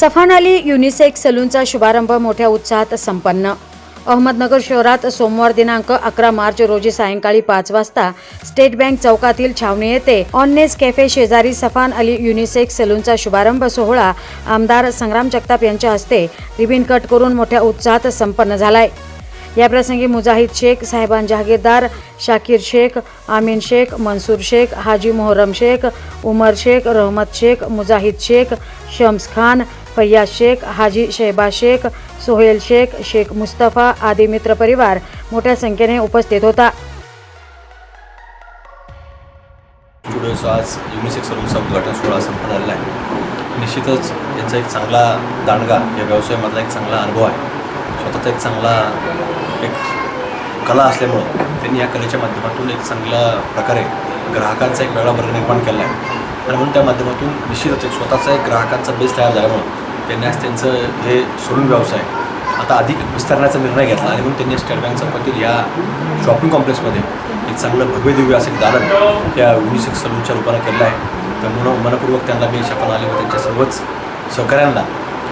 सफान Ali unisex सलूनचा शुभारंभ मोठ्या उत्साहात संपन्न. अहमदनगर शहरात सोमवार दिनांक अकरा मार्च रोजी सायंकाळी पाच वाजता स्टेट बँक चौकातील छावणी येथे ऑननेस कॅफे शेजारी सफान अली युनिसेक्स सलूनचा शुभारंभ सोहळा आमदार संग्राम जगताप यांच्या हस्ते रिबिन कट करून मोठ्या उत्साहात संपन्न झालाय. याप्रसंगी मुजाहिद शेख साहेबान जहागीरदार शाकीर शेख आमीन शेख मनसूर शेख हाजी मोहरम शेख उमर शेख रहमत शेख मुजाहिद शेख शम्स खान फैयाज शेख हाजी शेबा शेख सोहेल शेख शेख मुस्तफा आदी मित्रपरिवार मोठ्या संख्येने उपस्थित होता. आज युनिसेक सलूनचा उद्घाटन सोहळा संपन्न झालेला आहे निश्चितच यांचा एक चांगला दांडगा या व्यवसायामधला एक चांगला अनुभव आहे. स्वतःचा एक चांगला एक कला असल्यामुळं त्यांनी या कलेच्या माध्यमातून एक चांगल्या प्रकारे ग्राहकांचा एक वेगळा वर्ग निर्माण केला आहे. आणि म्हणून त्या माध्यमातून निश्चितच एक स्वतःचा एक ग्राहकांचा बेस तयार झाल्यामुळं त्यांनी आज त्यांचं हे सोडून व्यवसाय. आता अधिक विस्तारण्याचा निर्णय घेतला आणि म्हणून त्यांनी स्टेट बँक चौकातील या शॉपिंग कॉम्प्लेक्समध्ये एक चांगलं भव्य दिव्य असं एक दालन त्या युनिसेक्स सलूनच्या रूपानं केलं आहे. त्यामुळं मनपूर्वक त्यांना मी शपथ आले व त्यांच्या सर्वच सहकाऱ्यांना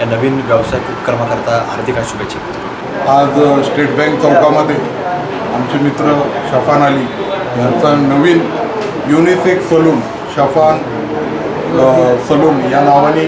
या नवीन व्यावसायिक उपक्रमाकरता हार्दिक शुभेच्छा आज स्टेट बँक चौकामध्ये आमचे मित्र शफान अली यांचा नवीन युनिसेक सलून शफान सलून या नावाने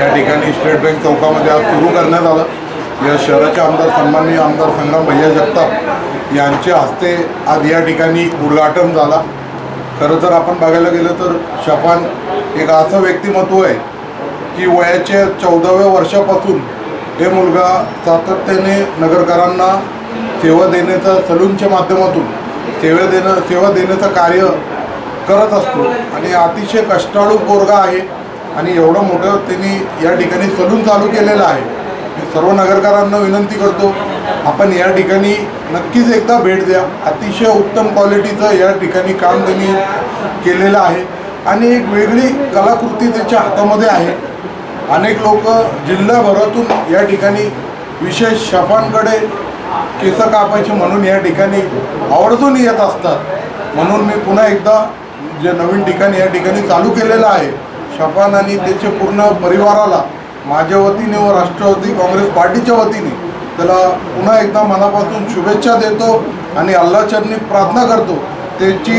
या ठिकाणी स्टेट बँक चौकामध्ये आज सुरू करण्यात आलं. या शहराचे आमदार सन्माननीय आमदार संग्राम भैया जगताप यांच्या हस्ते आज या ठिकाणी उद्घाटन झाला. खरं तर आपण बघायला गेलं तर शफान एक असं व्यक्तिमत्व आहे की वयाच्या चौदाव्या वर्षापासून हे मुलगा सातत्याने नगरकरांना सेवा देण्याचा सलूनच्या माध्यमातून सेवा देणं सेवा देण्याचं कार्य करत असतो. आणि अतिशय कष्टाळू पोरगा आहे. आणि एवढं मोठं त्यांनी या ठिकाणी सलून चालू केलेलं आहे. मी सर्व नगरकरांना विनंती करतो आपण या ठिकाणी नक्कीच एकदा भेट द्या. अतिशय उत्तम क्वालिटीचं या ठिकाणी काम त्यांनी केलेलं आहे. आणि एक वेगळी कलाकृती त्याच्या हातामध्ये आहे. अनेक लोक जिल्ह्याभरातून या ठिकाणी विशेष शफांकडे केसं कापायचे म्हणून या ठिकाणी आवर्जून येत असतात. म्हणून मी पुन्हा एकदा जे नवीन ठिकाणी या ठिकाणी चालू केलेलं आहे शफान आणि त्याचे पूर्ण परिवाराला माझ्या वतीने व राष्ट्रवादी काँग्रेस पार्टीच्या वतीने त्याला पुन्हा एकदा मनापासून शुभेच्छा देतो आणि अल्लाचरणी प्रार्थना करतो. त्याची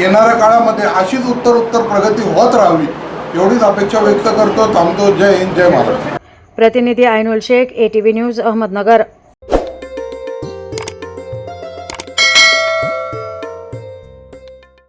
येणाऱ्या काळामध्ये अशीच उत्तर उत्तर प्रगती होत राहावी एवढीच अपेक्षा व्यक्त करतो. थांबतो. जय हिंद जय महाराष्ट्र. प्रतिनिधी आयनुल शेख एटीव्ही न्यूज अहमदनगर.